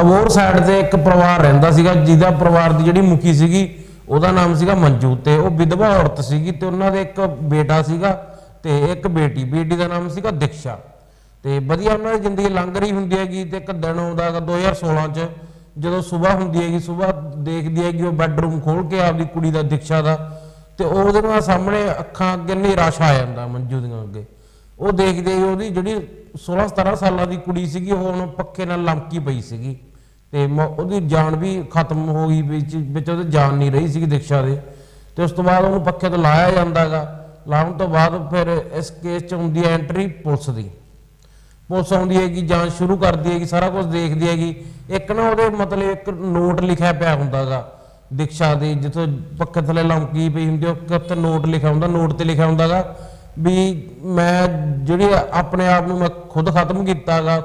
Abohar side ਤੇ ਇੱਕ ਪਰਿਵਾਰ ਰਹਿੰਦਾ ਸੀਗਾ, ਜਿਹਦਾ ਪਰਿਵਾਰ ਦੀ ਜਿਹੜੀ ਮੁਖੀ ਸੀਗੀ, ਉਹਦਾ ਨਾਮ ਸੀਗਾ ਮੰਜੂ ਤੇ ਉਹ ਵਿਧਵਾ ਔਰਤ ਸੀਗੀ ਤੇ ਉਹਨਾਂ ਦੇ ਇੱਕ ਬੇਟਾ ਸੀਗਾ ਤੇ ਇੱਕ ਬੇਟੀ ਬੇਟੀ ਦਾ ਨਾਮ ਸੀਗਾ ਦਿਕਸ਼ਾ। ਤੇ ਵਧੀਆ ਉਹਨਾਂ ਦੀ ਜ਼ਿੰਦਗੀ ਲੰਘ ਰਹੀ ਹੁੰਦੀ ਹੈਗੀ ਤੇ ਇੱਕ ਦਿਨ ਆਉਂਦਾ ਹੈਗਾ 2016 ਚ, ਜਦੋਂ ਸਵੇਰ ਹੁੰਦੀ ਹੈਗੀ ਸਵੇਰ ਦੇਖਦੀ ਹੈਗੀ ਉਹ ਬੈੱਡਰੂਮ ਖੋਲ ਕੇ ਆਪਦੀ ਕੁੜੀ ਦਾ ਦਿਕਸ਼ਾ ਦਾ ਤੇ ਉਹਦੇ ਨਾਲ ਸਾਹਮਣੇ ਅੱਖਾਂ ਅੱਗੇ ਹਨੇਰਾ ਆ ਜਾਂਦਾ ਮੰਜੂ ਦੀਆਂ ਅੱਗੇ। ਉਹ ਦੇਖਦੇ ਹੀ ਉਹਦੀ ਜਿਹੜੀ 16 17 ਸਾਲਾਂ ਦੀ ਕੁੜੀ ਸੀਗੀ, ਉਹ ਹੁਣ ਪੱਖੇ ਨਾਲ ਲਮਕੀ ਪਈ ਸੀਗੀ। ਤੇ ਮ- ਉਹਦੀ ਜਾਨ ਵੀ ਖਤਮ ਹੋ ਗਈ, ਵਿੱਚ ਵਿੱਚ ਉਹਦੀ ਜਾਨ ਨਹੀਂ ਰਹੀ ਸੀਗੀ ਦਿਕਸ਼ਾ ਦੇ। ਤੇ ਉਸ ਤੋਂ ਬਾਅਦ ਉਹਨੂੰ ਪੱਖੇ ਤੋਂ ਲਾਇਆ ਜਾਂਦਾਗਾ। ਲਾਉਣ ਤੋਂ ਬਾਅਦ ਫਿਰ ਇਸ ਕੇਸ 'ਚ ਹੁੰਦੀ ਹੈ ਐਂਟਰੀ ਪੁਲਿਸ ਦੀ। ਪੁਲਿਸ ਆਉਂਦੀ ਹੈਗੀ, ਜਾਂਚ ਸ਼ੁਰੂ ਕਰਦੀ ਹੈਗੀ, ਸਾਰਾ ਕੁਝ ਦੇਖਦੀ ਹੈਗੀ। ਇੱਕ ਨਾ ਉਹਦੇ ਮਤਲਬ ਇੱਕ ਨੋਟ ਲਿਖਿਆ ਪਿਆ ਹੁੰਦਾਗਾ ਦਿਕਸ਼ਾ ਦੇ, ਜਿੱਥੋਂ ਪੱਖੇ ਥੱਲੇ ਲਮਕੀ ਪਈ ਹੁੰਦੀ, ਉਹ ਉੱਤੇ ਨੋਟ ਲਿਖਿਆ ਹੁੰਦਾ ਨੋਟ ਤੇ ਲਿਖਿਆ ਹੁੰਦਾਗਾ। ਵੀ ਮੈਂ ਜਿਹੜੀ ਆਪਣੇ ਆਪ ਨੂੰ ਮੈਂ ਖੁਦ ਖਤਮ ਕੀਤਾਗਾ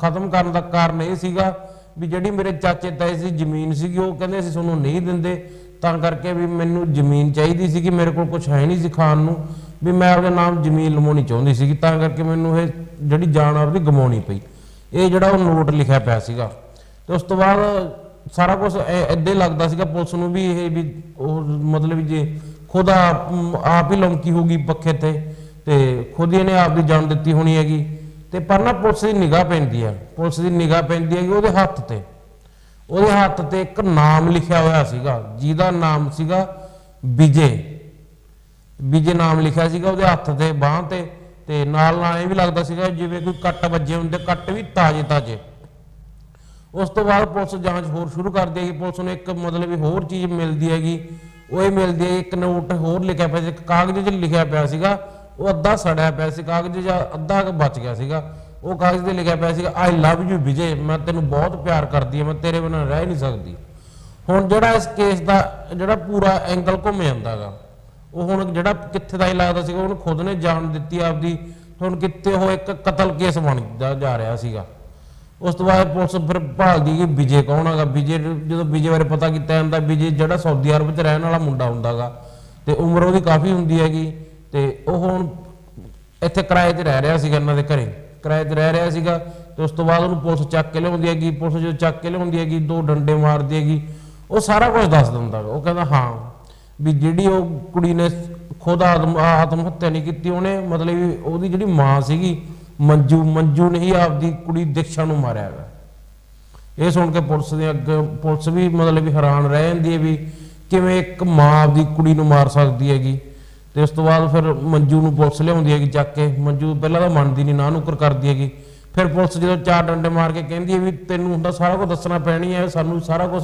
ਖਤਮ ਕਰਨ ਦਾ ਕਾਰਨ ਇਹ ਸੀਗਾ ਵੀ ਜਿਹੜੀ ਮੇਰੇ ਚਾਚੇ ਤਾਏ ਸੀ ਜ਼ਮੀਨ ਸੀਗੀ, ਉਹ ਕਹਿੰਦੇ ਅਸੀਂ ਤੁਹਾਨੂੰ ਨਹੀਂ ਦਿੰਦੇ, ਤਾਂ ਕਰਕੇ ਵੀ ਮੈਨੂੰ ਜ਼ਮੀਨ ਚਾਹੀਦੀ ਸੀ ਕਿ ਮੇਰੇ ਕੋਲ ਕੁਝ ਹੈ ਨਹੀਂ ਸੀ ਖਾਣ ਨੂੰ, ਵੀ ਮੈਂ ਉਹਦੇ ਨਾਮ ਜ਼ਮੀਨ ਲਵਾਉਣੀ ਚਾਹੁੰਦੀ ਸੀ ਤਾਂ ਕਰਕੇ ਮੈਨੂੰ ਇਹ ਜਿਹੜੀ ਜਾਨ ਆਪਦੀ ਗਮਾਉਣੀ ਪਈ। ਇਹ ਜਿਹੜਾ ਉਹ ਨੋਟ ਲਿਖਿਆ ਪਿਆ ਸੀਗਾ। ਤੇ ਉਸ ਤੋਂ ਬਾਅਦ ਸਾਰਾ ਕੁਝ ਐਡੇ ਲੱਗਦਾ ਸੀਗਾ ਪੁਲਿਸ ਨੂੰ ਵੀ ਇਹ ਵੀ ਉਹ ਮਤਲਬ ਜੇ ਖੁਦ ਆਪ ਆਪ ਹੀ ਲੰਕੀ ਹੋਗੀ ਪੱਖੇ ਤੇ ਤੇ ਖੁਦ ਹੀ ਇਹਨੇ ਆਪ ਦੀ ਜਾਨ ਦਿੱਤੀ ਹੋਣੀ ਹੈਗੀ। ਤੇ ਪਰ ਨਾ ਪੁਲਿਸ ਦੀ ਨਿਗਾਹ ਪੈਂਦੀ ਹੈ ਪੁਲਿਸ ਦੀ ਨਿਗਾਹ ਪੈਂਦੀ ਹੈਗੀ ਉਹਦੇ ਹੱਥ ਤੇ। ਉਹਦੇ ਹੱਥ ਤੇ ਇੱਕ ਨਾਮ ਲਿਖਿਆ ਹੋਇਆ ਸੀਗਾ, ਜਿਹਦਾ ਨਾਮ ਸੀਗਾ ਵਿਜੇ। ਵਿਜੇ ਨਾਮ ਲਿਖਿਆ ਸੀਗਾ ਉਹਦੇ ਹੱਥ ਤੇ, ਬਾਹ ਤੇ ਤੇ ਨਾਲ ਨਾਲ ਇਹ ਵੀ ਲੱਗਦਾ ਸੀਗਾ ਜਿਵੇਂ ਕੋਈ ਕੱਟ ਵੱਜੇ ਹੁੰਦੇ, ਕੱਟ ਵੀ ਤਾਜ਼ੇ ਤਾਜ਼ੇ। ਉਸ ਤੋਂ ਬਾਅਦ ਪੁਲਿਸ ਜਾਂਚ ਹੋਰ ਸ਼ੁਰੂ ਕਰ ਦੇਗੀ, ਪੁਲਿਸ ਨੂੰ ਇੱਕ ਮਤਲਬ ਹੋਰ ਚੀਜ਼ ਮਿਲਦੀ ਹੈਗੀ ਉਹ ਇਹ ਮਿਲਦੀ ਹੈ, ਇੱਕ ਨੋਟ ਹੋਰ ਲਿਖਿਆ ਪਿਆ ਸੀ ਕਾਗਜ਼ 'ਚ ਲਿਖਿਆ ਪਿਆ ਸੀਗਾ, ਉਹ ਅੱਧਾ ਸੜਿਆ ਪਿਆ ਸੀ ਕਾਗਜ਼ ਜਾਂ ਅੱਧਾ ਬਚ ਗਿਆ ਸੀਗਾ। ਉਹ ਕਾਗਜ਼ ਤੇ ਲਿਖਿਆ ਪਿਆ ਸੀਗਾ ਆਈ ਲਵ ਯੂ ਵਿਜੇ, ਮੈਂ ਤੈਨੂੰ ਬਹੁਤ ਪਿਆਰ ਕਰਦੀ ਹਾਂ, ਮੈਂ ਤੇਰੇ ਬਿਨਾਂ ਰਹਿ ਨਹੀਂ ਸਕਦੀ। ਹੁਣ ਜਿਹੜਾ ਇਸ ਕੇਸ ਦਾ, ਜਿਹੜਾ ਪੂਰਾ ਐਂਗਲ ਘੁੰਮ ਜਾਂਦਾਗਾ ਉਹ ਹੁਣ ਜਿਹੜਾ ਕਿੱਥੇ ਦਾ ਹੀ ਲੱਗਦਾ ਸੀਗਾ, ਉਹਨੂੰ ਖੁਦ ਨੇ ਜਾਣ ਦਿੱਤੀ ਆਪਦੀ ਹੁਣ ਕਿੱਥੇ ਉਹ ਇੱਕ ਕਤਲ ਕੇਸ ਬਣ ਜਾ ਰਿਹਾ ਸੀਗਾ। ਉਸ ਤੋਂ ਬਾਅਦ ਪੁਲਿਸ ਫਿਰ ਭਾਲਦੀ ਕਿ ਵਿਜੇ ਕੌਣ ਹੈਗਾ? ਵਿਜੇ ਜਦੋਂ ਵਿਜੇ ਬਾਰੇ ਪਤਾ ਕੀਤਾ ਜਾਂਦਾ ਵਿਜੇ ਜਿਹੜਾ ਸਾਊਦੀ ਅਰਬ 'ਚ ਰਹਿਣ ਵਾਲਾ ਮੁੰਡਾ ਹੁੰਦਾਗਾ ਤੇ ਉਮਰ ਉਹਦੀ ਕਾਫੀ ਹੁੰਦੀ ਹੈਗੀ ਤੇ ਉਹ ਹੁਣ ਇੱਥੇ ਕਿਰਾਏ ਤੇ ਰਹਿ ਰਿਹਾ ਸੀਗਾ ਇਹਨਾਂ ਦੇ ਘਰੇ। ਕਿਰਾਏ ਤੇ ਰਹਿ ਰਿਹਾ ਸੀਗਾ ਤੇ ਉਸ ਤੋਂ ਬਾਅਦ ਉਹਨੂੰ ਪੁਲਿਸ ਚੱਕ ਕੇ ਲਿਆਉਂਦੀ ਹੈਗੀ। ਪੁਲਿਸ ਜਦੋਂ ਚੱਕ ਕੇ ਲਿਆਉਂਦੀ ਹੈਗੀ, ਦੋ ਡੰਡੇ ਮਾਰਦੀ ਹੈਗੀ। ਉਹ ਸਾਰਾ ਕੁਝ ਦੱਸ ਦਿੰਦਾ ਗਾ। ਉਹ ਕਹਿੰਦਾ, ਹਾਂ, ਵੀ ਜਿਹੜੀ ਉਹ ਕੁੜੀ ਨੇ ਖੁਦ ਆਤਮ ਆਤਮ ਹੱਤਿਆ ਨਹੀਂ ਕੀਤੀ ਉਹਨੇ, ਮਤਲਬ ਉਹਦੀ ਜਿਹੜੀ ਮਾਂ ਸੀਗੀ ਮੰਜੂ ਮੰਜੂ ਨੇ ਹੀ ਆਪਦੀ ਕੁੜੀ ਦਿਕਸ਼ਾ ਨੂੰ ਮਾਰਿਆ ਹੈਗਾ ਇਹ ਸੁਣ ਕੇ ਪੁਲਿਸ ਦੇ ਅੱਗੇ, ਪੁਲਿਸ ਵੀ ਮਤਲਬ ਵੀ ਹੈਰਾਨ ਰਹਿ ਜਾਂਦੀ ਹੈ ਵੀ ਕਿਵੇਂ ਇੱਕ ਮਾਂ ਆਪਦੀ ਕੁੜੀ ਨੂੰ ਮਾਰ ਸਕਦੀ ਹੈਗੀ। ਤੇ ਉਸ ਤੋਂ ਬਾਅਦ ਫਿਰ ਮੰਜੂ ਨੂੰ ਪੁਲਿਸ ਲਿਆਉਂਦੀ ਹੈਗੀ ਚੱਕ ਕੇ। ਮੰਜੂ ਪਹਿਲਾਂ ਤਾਂ ਮੰਨਦੀ ਨਹੀਂ ਨਾ ਨੁਕਰ ਕਰਦੀ ਹੈਗੀ। ਫਿਰ ਪੁਲਿਸ ਜਦੋਂ ਚਾਰ ਡੰਡੇ ਮਾਰ ਕੇ ਕਹਿੰਦੀ ਹੈ ਵੀ ਤੈਨੂੰ ਹੁੰਦਾ ਸਾਰਾ ਕੁਝ ਦੱਸਣਾ ਪੈਣੀ ਹੈ, ਸਾਨੂੰ ਸਾਰਾ ਕੁਝ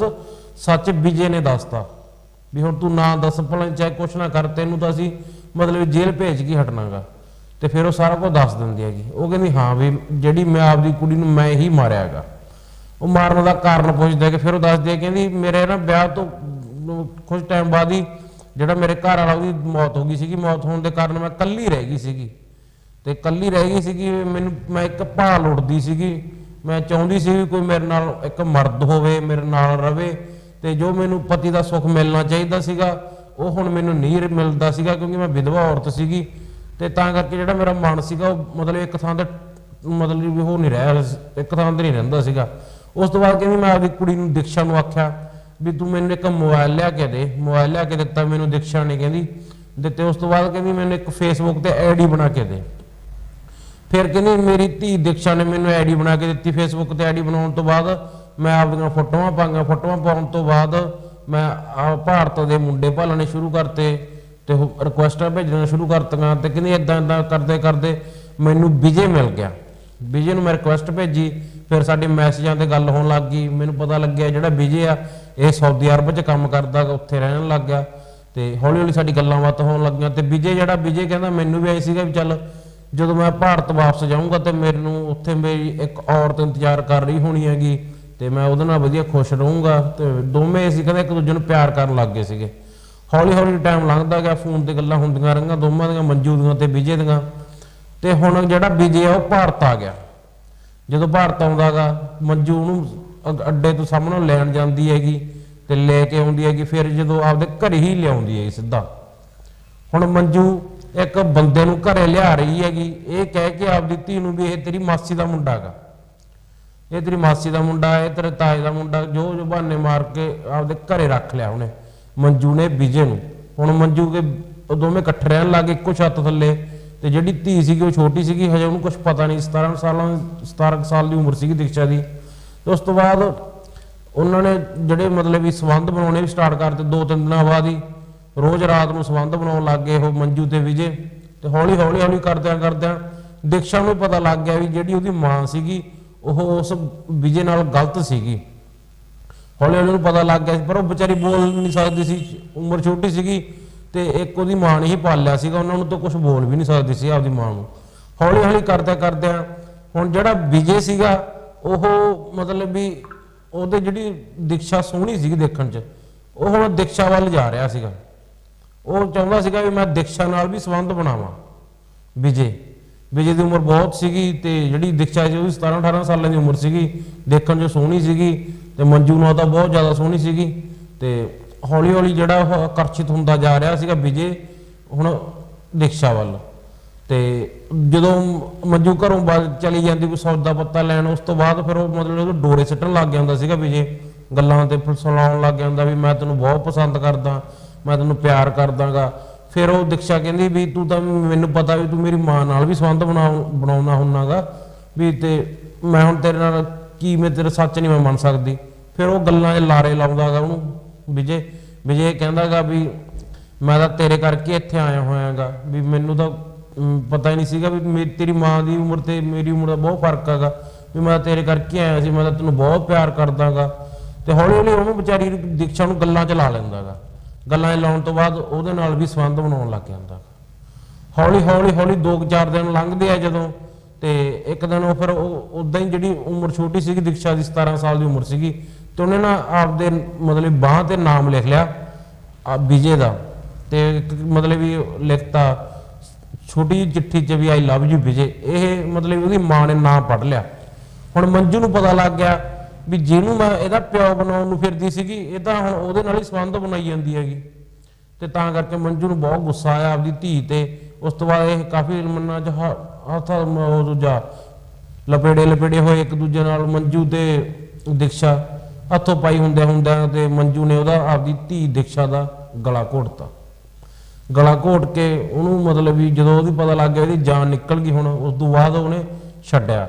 ਸੱਚ ਵਿਜੇ ਨੇ ਦੱਸਤਾ। ਵੀ ਹੁਣ ਤੂੰ ਨਾ ਦੱਸ ਭਲਾ, ਚਾਹੇ ਕੁਛ ਨਾ ਕਰ, ਤੈਨੂੰ ਤਾਂ ਅਸੀਂ ਮਤਲਬ ਜੇਲ੍ਹ ਭੇਜ ਕੇ ਹਟਣਾਗਾ ਤੇ ਫਿਰ ਉਹ ਸਾਰਾ ਕੁਝ ਦੱਸ ਦਿੰਦੀ ਹੈਗੀ। ਉਹ ਕਹਿੰਦੀ, ਹਾਂ ਵੀ ਜਿਹੜੀ ਮੈਂ ਆਪਦੀ ਕੁੜੀ ਨੂੰ ਮੈਂ ਹੀ ਮਾਰਿਆ ਹੈਗਾ। ਉਹ ਮਾਰਨ ਦਾ ਕਾਰਨ ਪੁੱਛਦਾ ਕਿ ਫਿਰ ਉਹ ਦੱਸਦੀ ਹੈ, ਕਹਿੰਦੀ, ਮੇਰੇ ਨਾ ਵਿਆਹ ਤੋਂ ਕੁਝ ਟਾਈਮ ਬਾਅਦ ਹੀ ਜਿਹੜਾ ਮੇਰੇ ਘਰ ਵਾਲਾ ਉਹਦੀ ਮੌਤ ਹੋ ਗਈ ਸੀਗੀ। ਮੌਤ ਹੋਣ ਦੇ ਕਾਰਨ ਮੈਂ ਇਕੱਲੀ ਰਹਿ ਗਈ ਸੀਗੀ। ਤੇ ਇਕੱਲੀ ਰਹਿ ਗਈ ਸੀਗੀ, ਮੈਨੂੰ, ਮੈਂ ਇੱਕ ਭਾਲ ਉੱਡਦੀ ਸੀਗੀ। ਮੈਂ ਚਾਹੁੰਦੀ ਸੀ ਵੀ ਕੋਈ ਮੇਰੇ ਨਾਲ ਇੱਕ ਮਰਦ ਹੋਵੇ, ਮੇਰੇ ਨਾਲ ਰਵੇ ਤੇ ਜੋ ਮੈਨੂੰ ਪਤੀ ਦਾ ਸੁੱਖ ਮਿਲਣਾ ਚਾਹੀਦਾ ਸੀਗਾ, ਉਹ ਹੁਣ ਮੈਨੂੰ ਨਹੀਂ ਮਿਲਦਾ ਸੀਗਾ ਕਿਉਂਕਿ ਮੈਂ ਵਿਧਵਾ ਔਰਤ ਸੀਗੀ। ਤੇ ਤਾਂ ਕਰਕੇ ਜਿਹੜਾ ਮੇਰਾ ਮਨ ਸੀਗਾ ਉਹ ਮਤਲਬ ਇੱਕ ਥਾਂ ਤੇ ਮਤਲਬ ਵੀ ਉਹ ਨਹੀਂ ਰਿਹਾ, ਇੱਕ ਥਾਂ ਤੇ ਨਹੀਂ ਰਹਿੰਦਾ ਸੀਗਾ। ਉਸ ਤੋਂ ਬਾਅਦ ਕਹਿੰਦੀ ਮੈਂ ਆਪਦੀ ਕੁੜੀ ਨੂੰ ਦਿਕਸ਼ਾ ਨੂੰ ਆਖਿਆ ਵੀ ਤੂੰ ਮੈਨੂੰ ਇੱਕ ਮੋਬਾਈਲ ਲਿਆ ਕੇ ਦੇ, ਮੋਬਾਈਲ ਲਿਆ ਕੇ ਦਿੱਤਾ, ਮੈਨੂੰ ਦਿਕਸ਼ਾ ਨੇ ਕਹਿੰਦੀ। ਦਿੱਤੇ, ਉਸ ਤੋਂ ਬਾਅਦ ਕਹਿੰਦੀ ਮੈਨੂੰ ਇੱਕ ਫੇਸਬੁੱਕ ਤੇ ਆਈਡੀ ਬਣਾ ਕੇ ਦੇ। ਫਿਰ ਕਹਿੰਦੀ ਮੇਰੀ ਧੀ ਦਿਕਸ਼ਾ ਨੇ ਮੈਨੂੰ ਆਈਡੀ ਬਣਾ ਕੇ ਦਿੱਤੀ ਫੇਸਬੁੱਕ ਤੇ ਆਈਡੀ ਬਣਾਉਣ ਤੋਂ ਬਾਅਦ ਮੈਂ ਆਪਦੀਆਂ ਫੋਟੋਆਂ ਪਾਈਆਂ। ਫੋਟੋਆਂ ਪਾਉਣ ਤੋਂ ਬਾਅਦ ਮੈਂ ਭਾਰਤ ਦੇ ਮੁੰਡੇ ਭਾਲਣੇ ਸ਼ੁਰੂ ਕਰਤੇ। ਤੇ ਰਿਕੁਐਸਟਾਂ ਭੇਜਣਾ ਸ਼ੁਰੂ ਕਰਤੀਆਂ ਤੇ ਕਹਿੰਦੀ ਇਦਾਂ ਇਦਾਂ ਕਰਦੇ ਕਰਦੇ ਮੈਨੂੰ ਵਿਜੇ ਮਿਲ ਗਿਆ। ਵਿਜੇ ਨੂੰ ਮੈਂ ਰਿਕੁਐਸਟ ਭੇਜੀ, ਫਿਰ ਸਾਡੇ ਮੈਸੇਜਾਂ ਤੇ ਗੱਲ ਹੋਣ ਲੱਗ ਗਈ। ਮੈਨੂੰ ਪਤਾ ਲੱਗਿਆ ਜਿਹੜਾ ਵਿਜੇ ਆ, ਇਹ ਸਾਊਦੀ ਅਰਬ 'ਚ ਕੰਮ ਕਰਦਾ, ਉੱਥੇ ਰਹਿਣ ਲੱਗ ਗਿਆ ਤੇ ਹੌਲੀ ਹੌਲੀ ਸਾਡੀ ਗੱਲਾਂ ਬਾਤ ਹੋਣ ਲੱਗੀਆਂ ਤੇ ਵਿਜੇ ਜਿਹੜਾ, ਵਿਜੇ ਕਹਿੰਦਾ ਮੈਨੂੰ ਵੀ ਆਈ ਸੀਗਾ ਵੀ ਚੱਲ ਜਦੋਂ ਮੈਂ ਭਾਰਤ ਵਾਪਸ ਜਾਊਂਗਾ ਤੇ ਨੂੰ ਉੱਥੇ ਮੇਰੀ ਇੱਕ ਔਰਤ ਇੰਤਜ਼ਾਰ ਕਰ ਰਹੀ ਹੋਣੀ ਹੈਗੀ ਤੇ ਮੈਂ ਉਹਦੇ ਨਾਲ ਵਧੀਆ ਖੁਸ਼ ਰਹੂੰਗਾ ਤੇ ਦੋਵੇਂ ਅਸੀਂ ਕਹਿੰਦੇ ਇੱਕ ਦੂਜੇ ਨੂੰ ਪਿਆਰ ਕਰਨ ਲੱਗ ਗਏ ਸੀਗੇ। ਹੌਲੀ ਹੌਲੀ ਟਾਈਮ ਲੰਘਦਾ ਗਿਆ, ਫੋਨ ਤੇ ਗੱਲਾਂ ਹੁੰਦੀਆਂ ਰਹੀਆਂ, ਦੋਵਾਂ ਦੀਆਂ, ਮੰਜੂ ਦੀਆਂ ਤੇ ਵਿਜੇ ਦੀਆਂ। ਤੇ ਹੁਣ ਜਿਹੜਾ ਵਿਜੇ ਆ, ਉਹ ਭਾਰਤ ਆ ਗਿਆ। ਜਦੋਂ ਭਾਰਤ ਆਉਂਦਾਗਾ ਮੰਜੂ ਉਹਨੂੰ ਅੱਡੇ ਤੋਂ ਸਾਹਮਣੋਂ ਲੈਣ ਜਾਂਦੀ ਹੈਗੀ ਤੇ ਲੈ ਕੇ ਆਉਂਦੀ ਹੈਗੀ, ਫਿਰ ਜਦੋਂ ਆਪਦੇ ਘਰੇ ਹੀ ਲਿਆਉਂਦੀ ਹੈਗੀ ਸਿੱਧਾ। ਹੁਣ ਮੰਜੂ ਇੱਕ ਬੰਦੇ ਨੂੰ ਘਰੇ ਲਿਆ ਰਹੀ ਹੈਗੀ, ਇਹ ਕਹਿ ਕੇ ਆਪਦੀ ਧੀ ਨੂੰ ਵੀ ਇਹ ਤੇਰੀ ਮਾਸੀ ਦਾ ਮੁੰਡਾ ਹੈਗਾ ਇਹ ਤੇਰੀ ਮਾਸੀ ਦਾ ਮੁੰਡਾ, ਇਹ ਤੇਰੇ ਤਾਏ ਦਾ ਮੁੰਡਾ ਜੋ ਜੋ ਬਹਾਨੇ ਮਾਰ ਕੇ ਆਪਦੇ ਘਰੇ ਰੱਖ ਲਿਆ ਉਹਨੇ। ਮੰਜੂ ਨੇ ਵਿਜੇ ਨੂੰ। ਹੁਣ ਮੰਜੂ ਕੇ ਉਹ ਦੋਵੇਂ ਇਕੱਠੇ ਰਹਿਣ ਲੱਗੇ ਇੱਕੋ ਛੱਤ ਥੱਲੇ। ਤੇ ਜਿਹੜੀ ਧੀ ਸੀਗੀ, ਉਹ ਛੋਟੀ ਸੀਗੀ, ਹਜੇ ਉਹਨੂੰ ਕੁਝ ਪਤਾ ਨਹੀਂ 17 ਸਾਲਾਂ 17 ਕੁ ਸਾਲ ਦੀ ਉਮਰ ਸੀਗੀ ਦੀਕਸ਼ਾ ਦੀ। ਤੇ ਉਸ ਤੋਂ ਬਾਅਦ ਉਹਨਾਂ ਨੇ ਜਿਹੜੇ ਮਤਲਬ ਵੀ ਸੰਬੰਧ ਬਣਾਉਣੇ ਵੀ ਸਟਾਰਟ ਕਰਤੇ, ਦੋ ਤਿੰਨ ਦਿਨਾਂ ਬਾਅਦ ਹੀ ਰੋਜ਼ ਰਾਤ ਨੂੰ ਸੰਬੰਧ ਬਣਾਉਣ ਲੱਗ ਗਏ ਉਹ ਮੰਜੂ ਤੇ ਵਿਜੇ। ਤੇ ਹੌਲੀ ਹੌਲੀ ਹੌਲੀ ਕਰਦਿਆਂ ਕਰਦਿਆਂ ਦੀਕਸ਼ਾ ਨੂੰ ਪਤਾ ਲੱਗ ਗਿਆ ਵੀ ਜਿਹੜੀ ਉਹਦੀ ਮਾਂ ਸੀਗੀ, ਉਹ ਉਸ ਵਿਜੇ ਨਾਲ ਗਲਤ ਸੀਗੀ। ਹੌਲੀ ਹੌਲੀ ਉਹਨੂੰ ਪਤਾ ਲੱਗ ਗਿਆ ਸੀ, ਪਰ ਉਹ ਵਿਚਾਰੀ ਬੋਲ ਨਹੀਂ ਸਕਦੀ ਸੀ ਉਮਰ ਛੋਟੀ ਸੀਗੀ ਤੇ ਇੱਕ ਉਹਦੀ ਮਾਂ ਨੇ ਹੀ ਪਾਲਿਆ ਸੀਗਾ ਉਹਨਾਂ ਨੂੰ ਤਾਂ ਕੁਝ ਬੋਲ ਵੀ ਨਹੀਂ ਸਕਦੀ ਸੀ ਆਪਦੀ ਮਾਂ ਨੂੰ। ਹੌਲੀ ਹੌਲੀ ਕਰਦਿਆਂ ਕਰਦਿਆਂ ਹੁਣ ਜਿਹੜਾ ਵਿਜੇ ਸੀਗਾ ਉਹ ਮਤਲਬ ਵੀ ਉਹਦੇ ਜਿਹੜੀ ਦੀਕਸ਼ਾ ਸੋਹਣੀ ਸੀਗੀ ਦੇਖਣ 'ਚ ਉਹ ਹੁਣ ਦੀਕਸ਼ਾ ਵੱਲ ਜਾ ਰਿਹਾ ਸੀਗਾ। ਉਹ ਚਾਹੁੰਦਾ ਸੀਗਾ ਵੀ ਮੈਂ ਦੀਕਸ਼ਾ ਨਾਲ ਵੀ ਸੰਬੰਧ ਬਣਾਵਾਂ ਵਿਜੇ। ਵਿਜੇ ਦੀ ਉਮਰ ਬਹੁਤ ਸੀਗੀ ਤੇ ਜਿਹੜੀ ਦੀਕਸ਼ਾ ਸੀ ਉਹ ਵੀ 17 18 ਸਾਲਾਂ ਦੀ ਉਮਰ ਸੀਗੀ, ਦੇਖਣ 'ਚ ਸੋਹਣੀ ਸੀਗੀ ਤੇ ਮੰਜੂ ਨਾਲ ਤਾਂ ਬਹੁਤ ਜ਼ਿਆਦਾ ਸੋਹਣੀ ਸੀਗੀ ਤੇ ਹੌਲੀ ਹੌਲੀ ਜਿਹੜਾ ਉਹ ਆਕਰਸ਼ਿਤ ਹੁੰਦਾ ਜਾ ਰਿਹਾ ਸੀਗਾ ਵਿਜੇ, ਹੁਣ ਦੀਕਸ਼ਾ ਵੱਲ। ਤੇ ਜਦੋਂ ਮੰਜੂ ਘਰੋਂ ਬਾਅਦ ਚਲੀ ਜਾਂਦੀ, ਕੋਈ ਸੌਦਾ ਪੱਤਾ ਲੈਣ, ਉਸ ਤੋਂ ਬਾਅਦ ਫਿਰ ਉਹ ਮਤਲਬ ਉਹ ਡੋਰੇ ਸਿੱਟਣ ਲੱਗ ਗਿਆ ਹੁੰਦਾ ਸੀਗਾ ਵਿਜੇ। ਗੱਲਾਂ ਤੇ ਫਸਲਾਉਣ ਲੱਗ ਗਿਆ ਹੁੰਦਾ ਵੀ ਮੈਂ ਤੈਨੂੰ ਬਹੁਤ ਪਸੰਦ ਕਰਦਾ, ਮੈਂ ਤੈਨੂੰ ਪਿਆਰ ਕਰਦਾਗਾ। ਫਿਰ ਉਹ ਦੀਕਸ਼ਾ ਕਹਿੰਦੀ ਵੀ ਤੂੰ ਤਾਂ ਮੈਨੂੰ ਪਤਾ ਵੀ ਤੂੰ ਮੇਰੀ ਮਾਂ ਨਾਲ ਵੀ ਸੰਬੰਧ ਬਣਾਉ ਬਣਾਉਣਾ ਹੁੰਨਾਗਾ ਵੀ ਤੇ ਮੈਂ ਹੁਣ ਤੇਰੇ ਨਾਲ ਕੀ ਮੈਂ ਤੇਰਾ ਸੱਚ ਨਹੀਂ ਮੈਂ ਮੰਨ ਸਕਦੀ। ਫਿਰ ਉਹ ਗੱਲਾਂ ਦੇ ਲਾਰੇ ਲਾਉਂਦਾਗਾ ਉਹਨੂੰ ਵਿਜੇ ਵਿਜੇ ਕਹਿੰਦਾਗਾ ਵੀ ਮੈਂ ਤਾਂ ਤੇਰੇ ਕਰਕੇ ਇੱਥੇ ਆਇਆ ਹੋਇਆਗਾ ਵੀ ਮੈਨੂੰ ਤਾਂ ਪਤਾ ਹੀ ਨਹੀਂ ਸੀਗਾ ਵੀ ਮੇਰੀ ਤੇਰੀ ਮਾਂ ਦੀ ਉਮਰ ਤੇ ਮੇਰੀ ਉਮਰ ਦਾ ਬਹੁਤ ਫ਼ਰਕ ਹੈਗਾ ਵੀ ਮੈਂ ਤਾਂ ਤੇਰੇ ਕਰਕੇ ਆਇਆ ਸੀ, ਮੈਂ ਤਾਂ ਤੈਨੂੰ ਬਹੁਤ ਪਿਆਰ ਕਰਦਾਗਾ ਤੇ ਹੌਲੀ ਹੌਲੀ ਉਹਨੂੰ ਵਿਚਾਰੀ ਨੂੰ ਦੀਕਸ਼ਾ ਨੂੰ ਗੱਲਾਂ 'ਚ ਲਾ ਲੈਂਦਾਗਾ। ਗੱਲਾਂ ਲਾਉਣ ਤੋਂ ਬਾਅਦ ਉਹਦੇ ਨਾਲ ਵੀ ਸੰਬੰਧ ਬਣਾਉਣ ਲੱਗ ਜਾਂਦਾ। ਹੌਲੀ ਹੌਲੀ ਹੌਲੀ ਦੋ ਕੁ ਚਾਰ ਦਿਨ ਲੰਘਦੇ ਆ ਜਦੋਂ ਤੇ ਇੱਕ ਦਿਨ ਉਹ ਫਿਰ ਉਹ ਉਦਾਂ ਹੀ ਜਿਹੜੀ ਉਮਰ ਛੋਟੀ ਸੀਗੀ, ਦੀਕਸ਼ਾ ਦੀ 17 ਸਾਲ ਦੀ ਉਮਰ ਸੀਗੀ ਤੇ ਉਹਨੇ ਨਾ ਆਪਦੇ ਮਤਲਬ ਬਾਹ ਤੇ ਨਾਮ ਲਿਖ ਲਿਆ, ਆ ਵਿਜੇ ਦਾ ਤੇ ਇੱਕ ਮਤਲਬ ਵੀ ਲਿਖਤਾ, ਛੋਟੀ ਜਿਹੀ ਚਿੱਠੀ 'ਚ ਵੀ ਆਈ ਲਵ ਯੂ ਵਿਜੇ, ਇਹ ਮਤਲਬ ਉਹਦੀ ਮਾਂ ਨੇ ਨਾਮ ਪੜ ਲਿਆ। ਹੁਣ ਮੰਜੂ ਨੂੰ ਪਤਾ ਲੱਗ ਗਿਆ ਵੀ ਜਿਹਨੂੰ ਮੈਂ ਇਹਦਾ ਪਿਓ ਬਣਾਉਣ ਨੂੰ ਫਿਰਦੀ ਸੀਗੀ, ਇਹ ਤਾਂ ਹੁਣ ਉਹਦੇ ਨਾਲ ਹੀ ਸੰਬੰਧ ਬਣਾਈ ਜਾਂਦੀ ਹੈਗੀ। ਤੇ ਤਾਂ ਕਰਕੇ ਮੰਜੂ ਨੂੰ ਬਹੁਤ ਗੁੱਸਾ ਆਇਆ ਆਪਦੀ ਧੀ ਤੇ। ਉਸ ਤੋਂ ਬਾਅਦ ਇਹ ਕਾਫੀ ਮੰਨਾਂ ਚ ਹ- ਹੱਥ ਉਹ ਦੂਜਾ, ਲਪੇੜੇ ਲਪੇੜੇ ਹੋਏ ਇੱਕ ਦੂਜੇ ਨਾਲ, ਮੰਜੂ ਤੇ ਦੀਕਸ਼ਾ ਹੱਥੋਂ ਪਾਈ ਹੁੰਦੇ ਹੁੰਦਿਆਂ ਤੇ ਮੰਜੂ ਨੇ ਉਹਦਾ ਆਪਦੀ ਧੀ ਦੀਕਸ਼ਾ ਦਾ ਗਲਾ ਘੋਟਤਾ। ਗਲਾ ਘੋਟ ਕੇ ਉਹਨੂੰ ਮਤਲਬ ਵੀ ਜਦੋਂ ਉਹਦੀ ਪਤਾ ਲੱਗ ਗਿਆ ਇਹਦੀ ਜਾਨ ਨਿਕਲ ਗਈ, ਹੁਣ ਉਸ ਤੋਂ ਬਾਅਦ ਉਹਨੇ ਛੱਡਿਆ।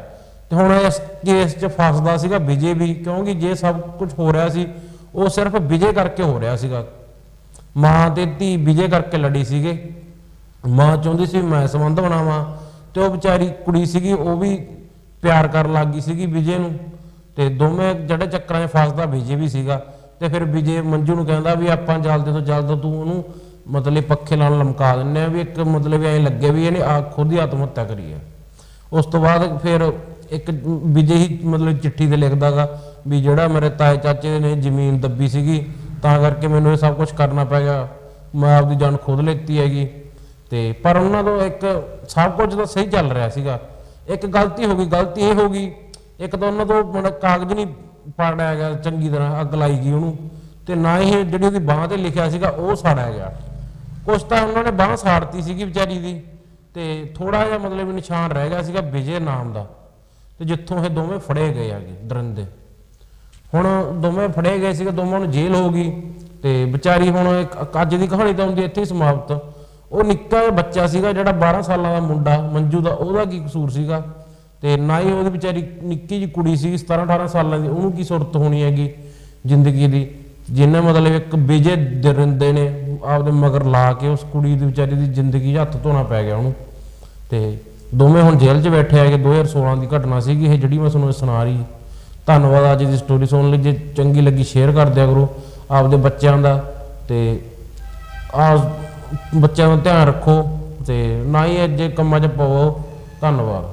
ਤੇ ਹੁਣ ਇਸ ਕੇਸ 'ਚ ਫਸਦਾ ਸੀਗਾ ਵਿਜੇ ਵੀ, ਕਿਉਂਕਿ ਜੇ ਸਭ ਕੁਝ ਹੋ ਰਿਹਾ ਸੀ, ਉਹ ਸਿਰਫ ਵਿਜੇ ਕਰਕੇ ਹੋ ਰਿਹਾ ਸੀਗਾ। ਮਾਂ ਤੇ ਧੀ ਵਿਜੇ ਕਰਕੇ ਲੜੀ ਸੀਗੇ। ਮਾਂ ਚਾਹੁੰਦੀ ਸੀ ਮੈਂ ਸੰਬੰਧ ਬਣਾਵਾਂ ਤੇ ਉਹ ਵਿਚਾਰੀ ਕੁੜੀ ਸੀਗੀ, ਉਹ ਵੀ ਪਿਆਰ ਕਰਨ ਲੱਗ ਗਈ ਸੀਗੀ ਵਿਜੇ ਨੂੰ। ਤੇ ਦੋਵੇਂ ਜਿਹੜੇ ਚੱਕਰਾਂ 'ਚ ਫਸਦਾ ਵਿਜੇ ਵੀ ਸੀਗਾ। ਤੇ ਫਿਰ ਵਿਜੇ ਮੰਜੂ ਨੂੰ ਕਹਿੰਦਾ ਵੀ ਆਪਾਂ ਜਲਦ ਤੋਂ ਜਲਦ ਤੂੰ ਉਹਨੂੰ ਮਤਲਬ ਪੱਖੇ ਨਾਲ ਲਮਕਾ ਦਿੰਨੇ ਆ ਵੀ ਇੱਕ ਮਤਲਬ ਐਂ ਲੱਗੇ ਵੀ ਇਹਨੇ ਆ ਖੁਦ ਹੀ ਆਤਮ ਹੱਤਿਆ ਕਰੀ ਹੈ ਉਸ ਤੋਂ ਬਾਅਦ ਫਿਰ ਇੱਕ ਵਿਜੇ ਹੀ ਮਤਲਬ ਚਿੱਠੀ ਤੇ ਲਿਖਦਾਗਾ ਵੀ ਜਿਹੜਾ ਮੇਰੇ ਤਾਏ ਚਾਚੇ ਨੇ ਜ਼ਮੀਨ ਦੱਬੀ ਸੀਗੀ, ਤਾਂ ਕਰਕੇ ਮੈਨੂੰ ਇਹ ਸਭ ਕੁਝ ਕਰਨਾ ਪੈ ਗਿਆ। ਮੈਂ ਆਪਦੀ ਜਾਨ ਖੁਦ ਲੈਤੀ ਹੈਗੀ। ਤੇ ਪਰ ਉਹਨਾਂ ਤੋਂ ਇੱਕ ਸਭ ਕੁਝ ਤਾਂ ਸਹੀ ਚੱਲ ਰਿਹਾ ਸੀਗਾ। ਇੱਕ ਗਲਤੀ ਹੋ ਗਈ, ਗਲਤੀ ਇਹ ਹੋ ਗਈ, ਇੱਕ ਤਾਂ ਉਹਨਾਂ ਤੋਂ ਮਤਲਬ ਕਾਗਜ਼ ਨਹੀਂ ਪਾੜਿਆ ਗਿਆ ਚੰਗੀ ਤਰ੍ਹਾਂ, ਅੱਗ ਲਾਈ ਗਈ ਉਹਨੂੰ। ਤੇ ਨਾ ਹੀ ਜਿਹੜੀ ਉਹਦੀ ਬਾਹ ਤੇ ਲਿਖਿਆ ਸੀਗਾ, ਉਹ ਸਾੜਿਆ ਗਿਆ। ਕੁਛ ਤਾਂ ਉਹਨਾਂ ਨੇ ਬਾਹ ਸਾੜਤੀ ਸੀਗੀ ਵਿਚਾਰੀ ਦੀ। ਤੇ ਥੋੜਾ ਜਿਹਾ ਮਤਲਬ ਨਿਸ਼ਾਨ ਰਹਿ ਗਿਆ ਸੀਗਾ ਵਿਜੇ ਨਾਮ ਦਾ। ਤੇ ਜਿੱਥੋਂ ਇਹ ਦੋਵੇਂ ਫੜੇ ਗਏ ਹੈਗੇ, ਦਰਿੰਦੇ ਹੁਣ ਦੋਵੇਂ ਫੜੇ ਗਏ ਸੀਗੇ, ਦੋਵਾਂ ਨੂੰ ਜੇਲ੍ਹ ਹੋ ਗਈ ਤੇ ਵਿਚਾਰੀ ਹੁਣ ਇੱਕ ਅੱਜ ਦੀ ਕਹਾਣੀ ਤਾਂ ਹੁੰਦੀ ਇੱਥੇ ਹੀ ਸਮਾਪਤ। ਉਹ ਨਿੱਕਾ ਜਿਹਾ ਬੱਚਾ ਸੀਗਾ ਜਿਹੜਾ 12 ਸਾਲਾਂ ਦਾ ਮੁੰਡਾ, ਮੰਜੂ ਦਾ, ਉਹਦਾ ਕੀ ਕਸੂਰ ਸੀਗਾ? ਤੇ ਨਾ ਹੀ ਉਹਦੀ ਵਿਚਾਰੀ ਨਿੱਕੀ ਜੀ ਕੁੜੀ ਸੀ 17 18 ਸਾਲਾਂ ਦੀ, ਉਹਨੂੰ ਕੀ ਸੁਰਤ ਹੋਣੀ ਹੈਗੀ ਜ਼ਿੰਦਗੀ ਦੀ? ਜਿਹਨੇ ਮਤਲਬ ਇੱਕ ਵਿਜੇ ਦਰਿੰਦੇ ਨੇ ਆਪਦੇ ਮਗਰ ਲਾ ਕੇ ਉਸ ਕੁੜੀ ਦੀ ਵਿਚਾਰੀ ਦੀ ਜ਼ਿੰਦਗੀ 'ਚ ਹੱਥ ਧੋਣਾ ਪੈ ਗਿਆ ਉਹਨੂੰ। ਤੇ ਦੋਵੇਂ ਹੁਣ ਜੇਲ੍ਹ 'ਚ ਬੈਠੇ ਹੈਗੇ 2016 ਦੀ ਘਟਨਾ ਸੀਗੀ, ਇਹ ਜਿਹੜੀ ਮੈਂ ਤੁਹਾਨੂੰ ਸੁਣਾ ਰਹੀ। ਧੰਨਵਾਦ ਅੱਜ ਦੀ ਸਟੋਰੀ ਸੁਣਨ ਲਈ, ਜੇ ਚੰਗੀ ਲੱਗੀ ਸ਼ੇਅਰ ਕਰ ਦਿਆ ਕਰੋ ਆਪਦੇ ਬੱਚਿਆਂ ਦਾ ਤੇ ਆ ਬੱਚਿਆਂ ਦਾ ਧਿਆਨ ਰੱਖੋ ਤੇ ਨਾ ਹੀ ਇਹ ਜੇ ਕੰਮਾਂ 'ਚ ਪਵੋ, ਧੰਨਵਾਦ।